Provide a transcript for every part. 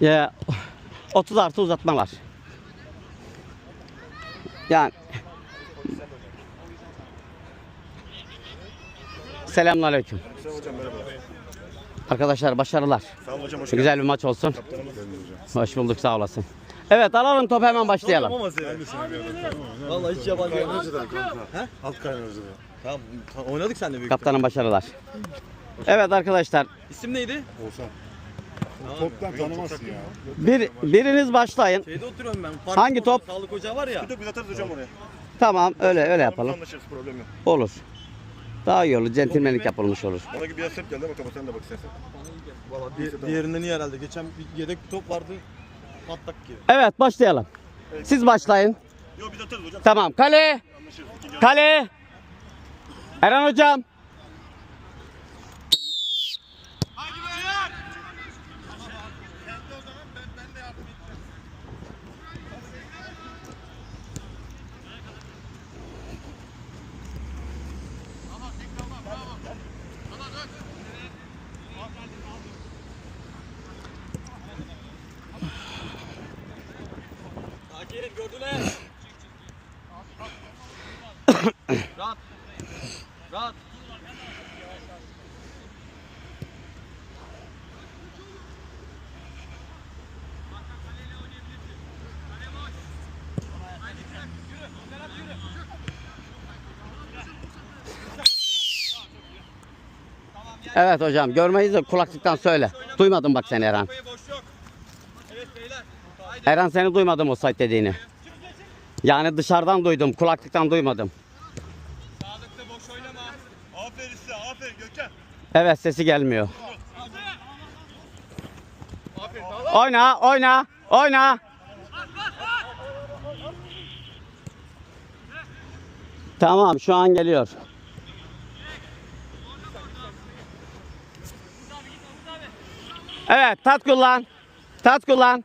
Ya 30 artı uzatma var. Yani Selamünaleyküm. Arkadaşlar başarılar. Sağ olun hocam hoş. Güzel bir maç olsun. Kaptanımız. Hoş bulduk sağ olasın. Evet alalım topu hemen başlayalım. Vallahi hiç yabancı yok. Alt Kaynarca'dan. Tamam ta- oynadık seninle büyük. Kaptanım başarılar. Evet arkadaşlar İsim neydi? Olsan. Toptan tanımazsın ya. bir biriniz başlayın. Şeyde oturuyorum ben. Park Hangi top? Sağlık ocağı var ya. Bir de biz atarız hocam oraya. Tamam öyle öyle yapalım. Anlaşırız problem yok. Olur. Daha iyi olur. Centilmenlik yapılmış olur. Bana gibi bir set geldi bakalım sen de bak istersen. Valla di- diğerinden iyi herhalde. Geçen bir yedek bir top vardı. Patlak gibi. Evet başlayalım. Siz başlayın. Yok biz atarız hocam. Tamam. Kale. Anlaşırız. İkinci Kale. Eren hocam. Sakin gördüler. Rahat. Rahat. Evet hocam. Görmeyiz de kulaklıktan söyle. Duymadım bak seni Eren. Boş yok. Evet beyler. Haydi. Eren seni duymadım o site dediğini. Yani dışarıdan duydum. Kulaklıktan duymadım. Sağlıkta boş oynama. Aferin size aferin Gökhan. Evet sesi gelmiyor. Oyna, oyna, oyna. Tamam, şu an geliyor. Evet, tat kullan. Tat kullan.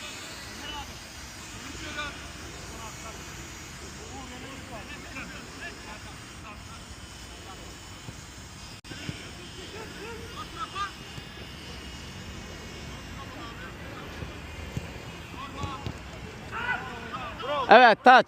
Evet, tat.